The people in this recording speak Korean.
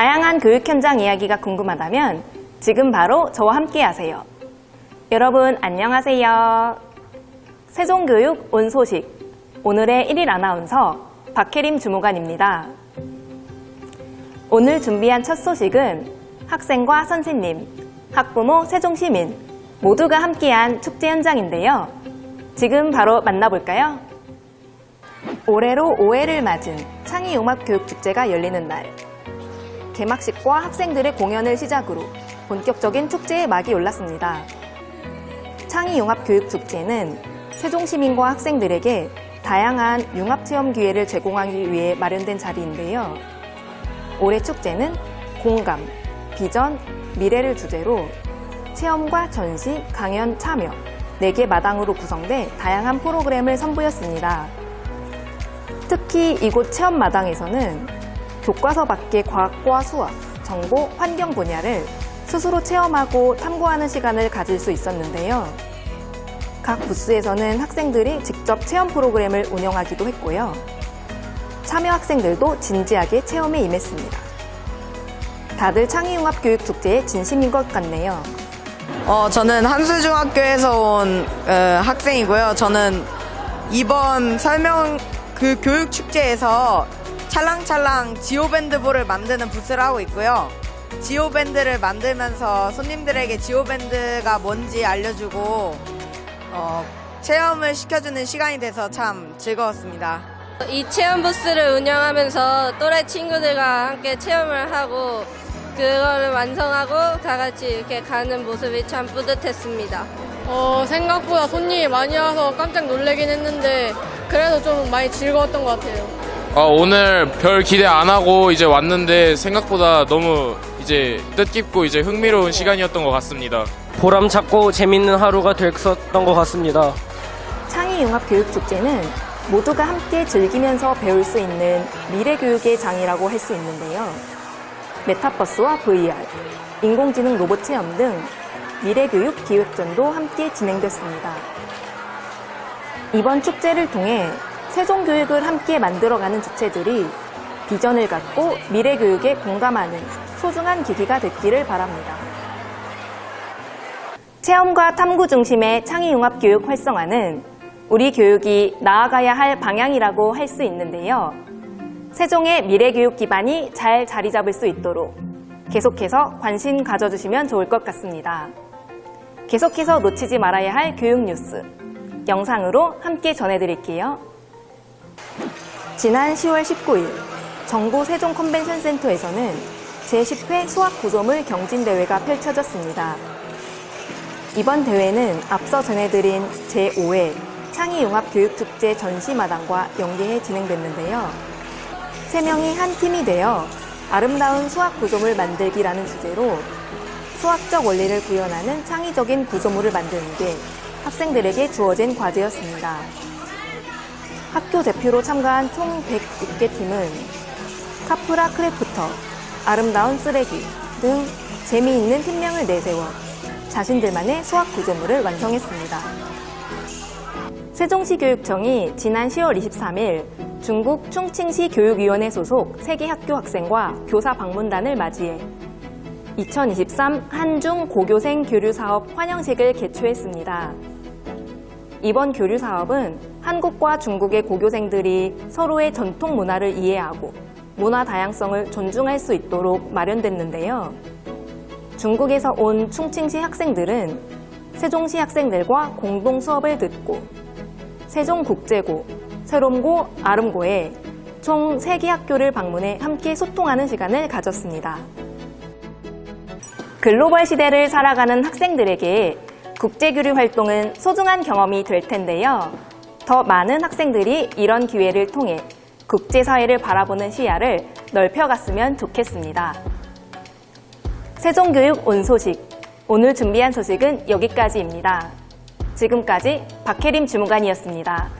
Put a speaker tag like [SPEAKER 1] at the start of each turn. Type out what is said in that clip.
[SPEAKER 1] 다양한 교육 현장 이야기가 궁금하다면 지금 바로 저와 함께 하세요. 여러분 안녕하세요. 세종교육 온 소식 오늘의 1일 아나운서 박혜림 주무관입니다. 오늘 준비한 첫 소식은 학생과 선생님, 학부모, 세종시민 모두가 함께한 축제 현장인데요. 지금 바로 만나볼까요? 올해로 5회를 맞은 창의융합교육축제가 열리는 날. 개막식과 학생들의 공연을 시작으로 본격적인 축제의 막이 올랐습니다. 창의융합교육축제는 세종시민과 학생들에게 다양한 융합체험 기회를 제공하기 위해 마련된 자리인데요. 올해 축제는 공감, 비전, 미래를 주제로 체험과 전시, 강연, 참여 4개 마당으로 구성돼 다양한 프로그램을 선보였습니다. 특히 이곳 체험 마당에서는 교과서 밖의 과학과 수학, 정보, 환경 분야를 스스로 체험하고 탐구하는 시간을 가질 수 있었는데요. 각 부스에서는 학생들이 직접 체험 프로그램을 운영하기도 했고요. 참여 학생들도 진지하게 체험에 임했습니다. 다들 창의융합교육 축제에 진심인 것 같네요.
[SPEAKER 2] 어, 저는 한수중학교에서 온 어, 학생이고요. 저는 이번 설명 그 교육 축제에서 찰랑찰랑 지오밴드볼을 만드는 부스를 하고 있고요. 지오밴드를 만들면서 손님들에게 지오밴드가 뭔지 알려주고 어, 체험을 시켜주는 시간이 돼서 참 즐거웠습니다.
[SPEAKER 3] 이 체험 부스를 운영하면서 또래 친구들과 함께 체험을 하고 그거를 완성하고 다 같이 이렇게 가는 모습이 참 뿌듯했습니다.
[SPEAKER 4] 어, 생각보다 손님이 많이 와서 깜짝 놀라긴 했는데 그래도 좀 많이 즐거웠던 것 같아요.
[SPEAKER 5] 아, 오늘 별 기대 안 하고 이제 왔는데 생각보다 너무 이제 뜻깊고 이제 흥미로운 시간이었던 것 같습니다.
[SPEAKER 6] 보람찼고 재밌는 하루가 됐었던 것 같습니다.
[SPEAKER 1] 창의 융합 교육 축제는 모두가 함께 즐기면서 배울 수 있는 미래 교육의 장이라고 할 수 있는데요. 메타버스와 VR, 인공지능 로봇 체험 등 미래 교육 기획전도 함께 진행됐습니다. 이번 축제를 통해 세종 교육을 함께 만들어가는 주체들이 비전을 갖고 미래 교육에 공감하는 소중한 기기가 됐기를 바랍니다. 체험과 탐구 중심의 창의융합 교육 활성화는 우리 교육이 나아가야 할 방향이라고 할 수 있는데요. 세종의 미래 교육 기반이 잘 자리 잡을 수 있도록 계속해서 관심 가져주시면 좋을 것 같습니다. 계속해서 놓치지 말아야 할 교육 뉴스 영상으로 함께 전해드릴게요. 지난 10월 19일 정부 세종 컨벤션 센터에서는 제10회 수학 구조물 경진대회가 펼쳐졌습니다. 이번 대회는 앞서 전해드린 제5회 창의융합교육축제 전시마당과 연계해 진행됐는데요. 세 명이 한 팀이 되어 아름다운 수학 구조물 만들기라는 주제로 수학적 원리를 구현하는 창의적인 구조물을 만드는 게 학생들에게 주어진 과제였습니다. 학교 대표로 참가한 총 106개 팀은 카프라 크래프터, 아름다운 쓰레기 등 재미있는 팀명을 내세워 자신들만의 수학 구조물을 완성했습니다. 세종시 교육청이 지난 10월 23일 중국 충칭시 교육위원회 소속 세계 학교 학생과 교사 방문단을 맞이해 2023 한중 고교생 교류 사업 환영식을 개최했습니다. 이번 교류 사업은 한국과 중국의 고교생들이 서로의 전통 문화를 이해하고 문화 다양성을 존중할 수 있도록 마련됐는데요. 중국에서 온 충칭시 학생들은 세종시 학생들과 공동 수업을 듣고 세종국제고, 세롬고, 아름고에 총 3개 학교를 방문해 함께 소통하는 시간을 가졌습니다. 글로벌 시대를 살아가는 학생들에게 국제교류 활동은 소중한 경험이 될 텐데요. 더 많은 학생들이 이런 기회를 통해 국제사회를 바라보는 시야를 넓혀갔으면 좋겠습니다. 세종교육 온 소식. 오늘 준비한 소식은 여기까지입니다. 지금까지 박혜림 주무관이었습니다.